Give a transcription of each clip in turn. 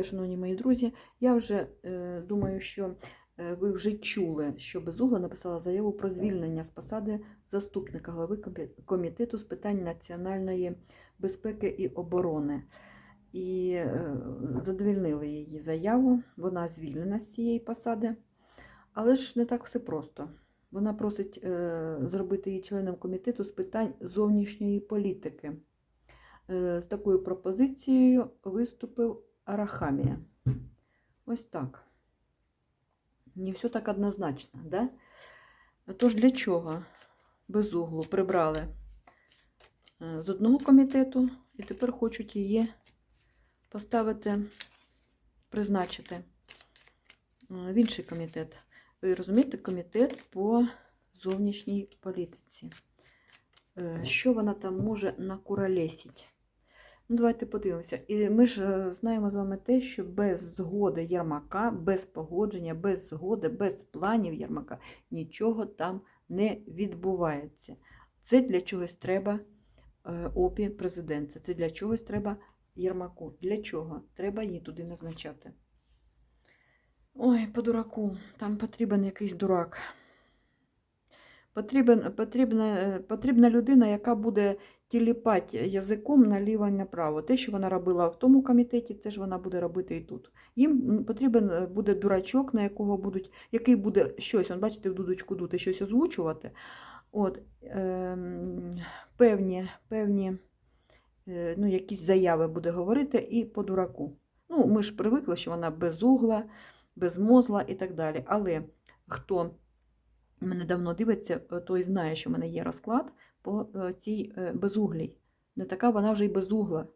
Шановні мої друзі, я вже е, думаю, що е, ви вже чули, що Безугла написала заяву про звільнення з посади заступника голови комітету з питань національної безпеки і оборони. І е, задовільнили її заяву. Вона звільнена з цієї посади. Але ж не так все просто. Вона просить е, зробити її членом комітету з питань зовнішньої політики. Е, З такою пропозицією виступив Арахамія. Ось так. Не все так однозначно, да? Тож для чого безуглу прибрали е, з одного комітету і тепер хочуть її поставити, призначити е, в інший комітет. Ви розумієте, комітет по зовнішній політиці. Е, Що вона там може накуролесить? Ну, давайте подивимося. І ми ж е, знаємо з вами те, що без згоди Єрмака, без погодження, без згоди, без планів Єрмака нічого там не відбувається. Це для чогось треба е, опі президента. Це для чогось треба Єрмаку. Для чого? Треба її туди назначати. Ой, по дураку, там потрібен якийсь дурак. Потрібен, потрібна, е, потрібна людина, яка буде тіліпати язиком наліво і направо. Те, що вона робила в тому комітеті, це ж вона буде робити і тут. Їм потрібен е, буде дурачок, на якого будуть, який буде щось, он, бачите, в дудочку дути, щось озвучувати. От, ем, певні, певні е, ну, якісь заяви буде говорити і по дураку. Ну, ми ж привикли, що вона без угла, без мозла і так далі. Але хто мене давно дивиться, е, той знає, що в мене є розклад по е, цій е, безуглій. Не така вона вже й безугла.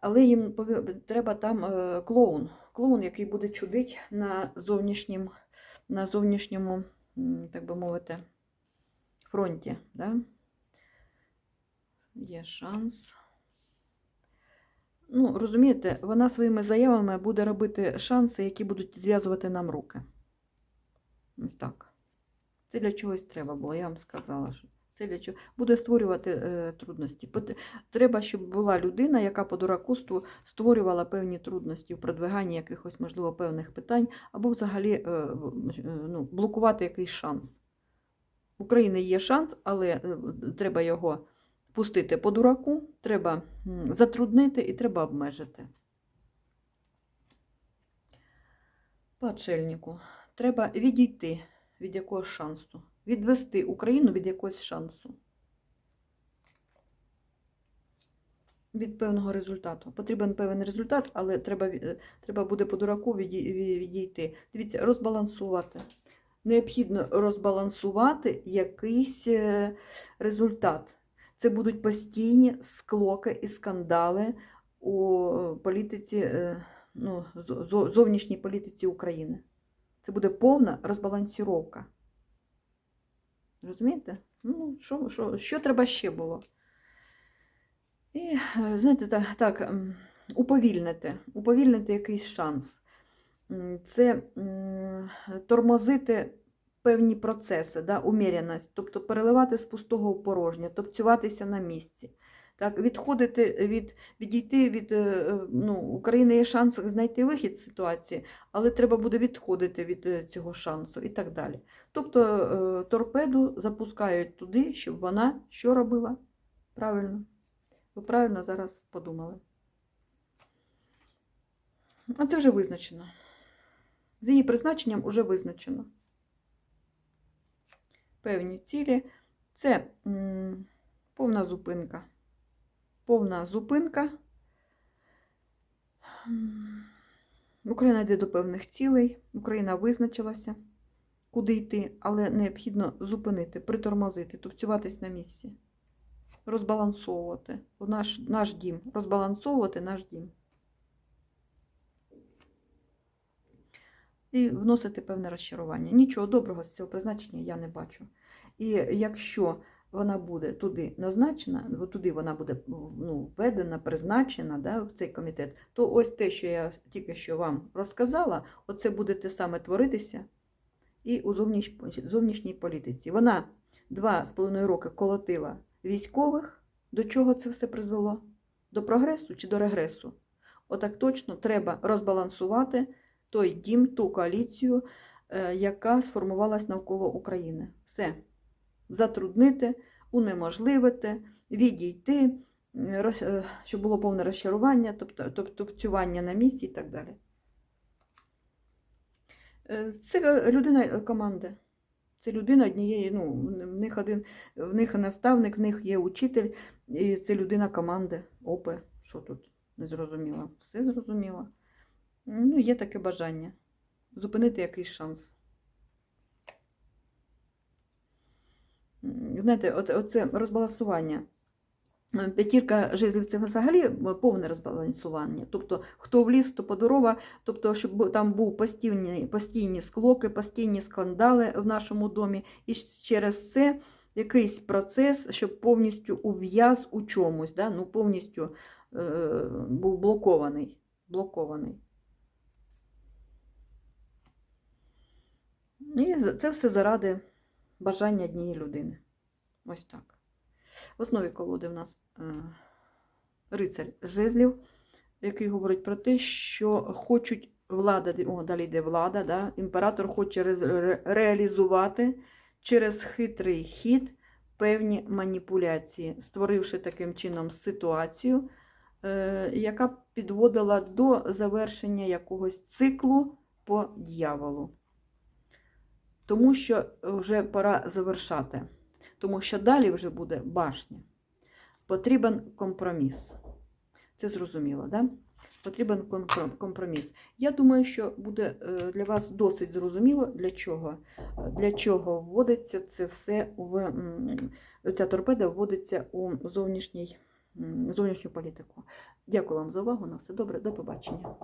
Але їм треба там е, клоун. Клоун, який буде чудить на зовнішнім, на зовнішньому, так би мовити, фронті. Да? Є шанс. Ну, розумієте, вона своїми заявами буде робити шанси, які будуть зв'язувати нам руки. Ось так. Це для чогось треба було, я вам сказала. Що чого буде створювати е, трудності. Треба, щоб була людина, яка по дуракуству створювала певні трудності в продвиганні якихось, можливо, певних питань, або взагалі е, е, ну, блокувати якийсь шанс. В України є шанс, але е, треба його пустити по дураку, треба затруднити і треба обмежити. По отшельнику. Треба відійти від якогось шансу. Відвести Україну від якогось шансу. Від певного результату. Потрібен певний результат, але треба, треба буде по дураку відійти. Дивіться, розбалансувати. Необхідно розбалансувати якийсь е, результат. Це будуть постійні склоки і скандали у політиці, е, ну, зо- зо- зовнішній політиці України. Це буде повна розбалансіровка. Розумієте? Ну, що, що, що треба ще було? І, е, знаєте, так, так уповільнити, уповільнити якийсь шанс. Це тормозити певні процеси, да, уміряність, тобто переливати з пустого в порожнє, топцюватися на місці. Так, відходити від, відійти від е, е, ну, України є шанс знайти вихід з ситуації, але треба буде відходити від е, цього шансу і так далі. Тобто торпеду запускають туди, щоб вона що робила? Правильно. Ви правильно зараз подумали. А це вже визначено. З її призначенням вже визначено. Певні цілі. Це м, повна зупинка. Повна зупинка. Україна йде до певних цілей. Україна визначилася, куди йти, але необхідно зупинити, притормозити, тупцюватись на місці, розбалансовувати. Наш, наш дім, розбалансовувати наш дім. І вносити певне розчарування. Нічого доброго з цього призначення я не бачу. І якщо вона буде туди назначена, туди вона буде ну, введена, призначена да, в цей комітет, то ось те, що я тільки що вам розказала, оце буде те саме творитися і у зовніш... зовнішній політиці. Вона два з половиною роки колотила військових. До чого це все призвело? До прогресу чи до регресу? Отак точно треба розбалансувати той дім, ту коаліцію, е, яка сформувалась навколо України. Все. Затруднити, унеможливити, відійти, роз- е, щоб було повне розчарування, тобто тупцювання на місці і так далі. Е, Це е, людина команди. Це людина однієї, ну, в них один, в них наставник, в них є учитель, і це людина команди, ОПИ. Що тут не зрозуміло? Все зрозуміло. Ну, є таке бажання. Зупинити якийсь шанс. М, Знаєте, оце розбалансування. Е, П'ятірка жезлів це взагалі е, повне розбалансування. Тобто, хто в ліс, то по дрова, тобто, щоб там був постійні, постійні склоки, постійні скандали в нашому домі, і через це якийсь процес, щоб повністю ув'яз у чомусь, да? ну, повністю е, був блокований. блокований. І це все заради бажання однієї людини. Ось так. В основі колоди в нас е, рицар жезлів, який говорить про те, що хочуть влада, о, далі йде влада, да? імператор хоче ре- ре- реалізувати через хитрий хід певні маніпуляції, створивши таким чином ситуацію, е, яка підводила до завершення якогось циклу по дьяволу. Тому що вже пора завершати тому що далі вже буде башня. Потрібен компроміс. Це зрозуміло, да? Потрібен компроміс. Я думаю, що буде е, для вас досить зрозуміло, для чого, для чого вводиться це все в ця торпеда вводиться у зовнішній, зовнішню політику. Дякую вам за увагу. На все добре, до побачення.